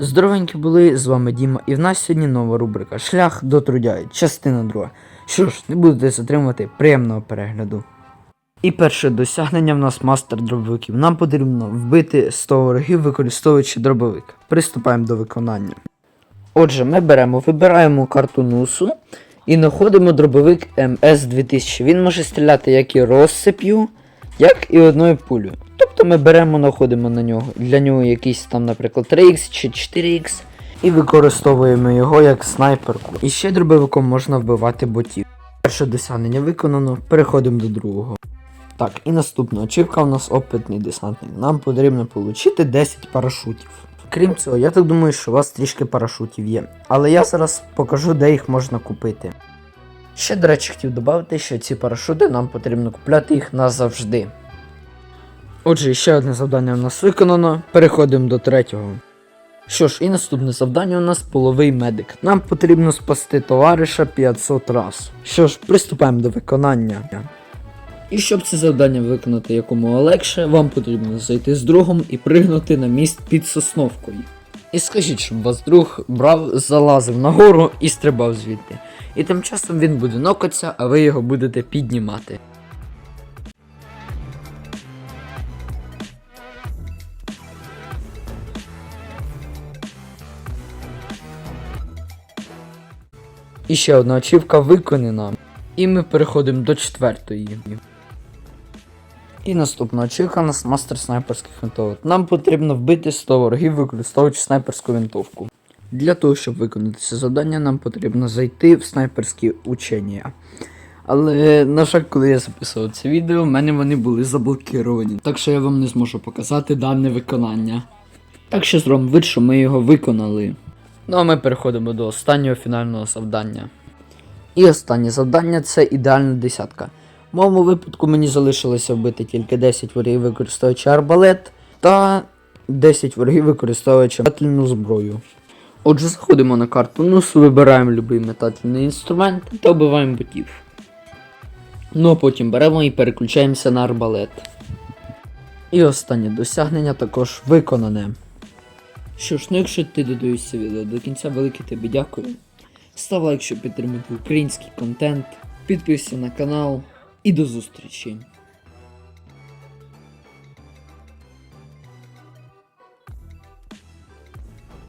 Здоровенькі були, з вами Діма, і в нас сьогодні нова рубрика Шлях до трудяї, частина друга. Що ж, не будете затримувати приємного перегляду. І перше досягнення в нас мастер дробовиків. Нам потрібно вбити 100 ворогів, використовуючи дробовик. Приступаємо до виконання. Отже, ми беремо, вибираємо карту нусу і знаходимо дробовик МС-2000. Він може стріляти як і розсип'ю, як і одною пулею. Тобто ми беремо, знаходимо на нього для нього якийсь там, наприклад, 3х чи 4х і використовуємо його як снайперку. І ще дробовиком можна вбивати ботів. Перше досягнення виконано, переходимо до другого. Так, і наступна очівка у нас опитний десантник. Нам потрібно отримати 10 парашутів. Крім цього, я так думаю, що у вас трішки парашутів є. Але я зараз покажу, де їх можна купити. Ще, до речі, хотів додати, що ці парашути нам потрібно купляти їх назавжди. Отже, ще одне завдання у нас виконано. Переходимо до третього. Що ж, і наступне завдання у нас половий медик. Нам потрібно спасти товариша 500 раз. Що ж, приступаємо до виконання. І щоб це завдання виконати якомога легше, вам потрібно зайти з другом і пригнути на міст під сосновкою. І скажіть, щоб вас друг брав, залазив нагору і стрибав звідти. І тим часом він буде нокатися, а ви його будете піднімати. І ще одна очівка виконана. І ми переходимо до четвертої. І наступна очівка у нас мастер снайперських винтовок. Нам потрібно вбити 100 ворогів, використовуючи снайперську винтовку. Для того, щоб виконати це завдання, нам потрібно зайти в снайперські учення. Але, на жаль, коли я записував це відео, в мене вони були заблокіровані, так що я вам не зможу показати дане виконання. Так що зробимо вид, що ми його виконали. Ну а ми переходимо до останнього фінального завдання. І останнє завдання це ідеальна десятка. В моєму випадку мені залишилося вбити тільки 10 ворогів, використовуючи арбалет, та 10 ворогів, використовуючи метательну зброю. Отже, заходимо на карту нусу, вибираємо будь-який метательний інструмент та вбиваємо ботів. Ну а потім беремо і переключаємося на арбалет. І останнє досягнення також виконане. Що ж, ну якщо ти додаєшся відео до кінця, велике тобі дякую. Став лайк, щоб підтримати український контент, підписуйся на канал і до зустрічі!